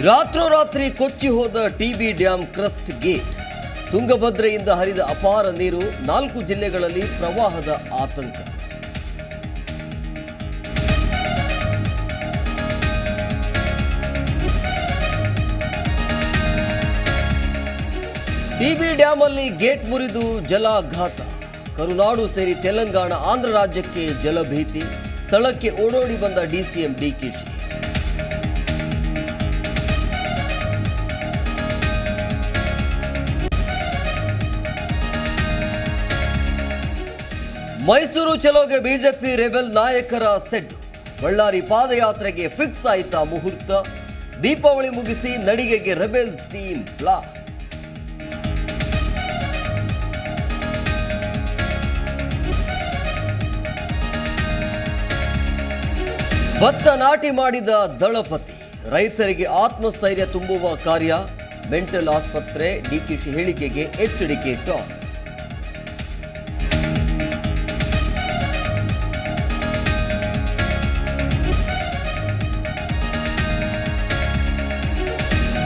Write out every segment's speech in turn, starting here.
ರಾತ್ರೋರಾತ್ರಿ ಕೊಚ್ಚಿ ಹೋದ ಟಿಬಿ ಡ್ಯಾಂ ಕ್ರಸ್ಟ್ ಗೇಟ್. ತುಂಗಭದ್ರೆಯಿಂದ ಹರಿದ ಅಪಾರ ನೀರು ನಾಲ್ಕು ಜಿಲ್ಲೆಗಳಲ್ಲಿ ಪ್ರವಾಹದ ಆತಂಕ. ಟಿಬಿ ಡ್ಯಾಮ್ ಅಲ್ಲಿ ಗೇಟ್ ಮುರಿದು ಜಲಾಘಾತ. ಕರುನಾಡು ಸೇರಿ ತೆಲಂಗಾಣ, ಆಂಧ್ರ ರಾಜ್ಯಕ್ಕೆ ಜಲಭೀತಿ. ಸ್ಥಳಕ್ಕೆ ಓಡೋಡಿ ಬಂದ ಡಿಸಿಎಂ ಡಿಕೆಶಿ ಮೈಸೂರು ಚಲೋಗೆ ಬಿಜೆಪಿ ರೆಬೆಲ್ ನಾಯಕರ ಸೆಡ್ ಬಳ್ಳಾರಿ ಪಾದಯಾತ್ರೆಗೆ ಫಿಕ್ಸ್ ಆಯಿತಾ ಮುಹೂರ್ತ. ದೀಪಾವಳಿ ಮುಗಿಸಿ ನಡಿಗೆಗೆ ರೆಬೆಲ್ ಸ್ಟೀಮ್ ಪ್ಲಾ ಭತ್ತ ನಾಟಿ ಮಾಡಿದ ದಳಪತಿ. ರೈತರಿಗೆ ಆತ್ಮಸ್ಥೈರ್ಯ ತುಂಬುವ ಕಾರ್ಯ. ಮೆಂಟಲ್ ಆಸ್ಪತ್ರೆ ಡಿಕೆಶಿ ಹೇಳಿಕೆಗೆ ಎಚ್ಚರಿಕೆ ಟಾನ್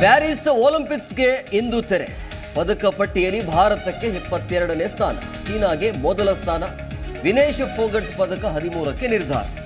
ಪ್ಯಾರಿಸ್ ಒಲಿಂಪಿಕ್ಸ್ಗೆ ಇಂದು ತೆರೆ. ಪದಕ ಪಟ್ಟಿಯಲ್ಲಿ ಭಾರತಕ್ಕೆ ಇಪ್ಪತ್ತೆರಡನೇ ಸ್ಥಾನ. ಚೀನಾಗೆ ಮೊದಲ ಸ್ಥಾನ. ವಿನೇಶ್ ಫೋಗಟ್ ಪದಕ ಹದಿಮೂರಕ್ಕೆ ನಿರ್ಧಾರ.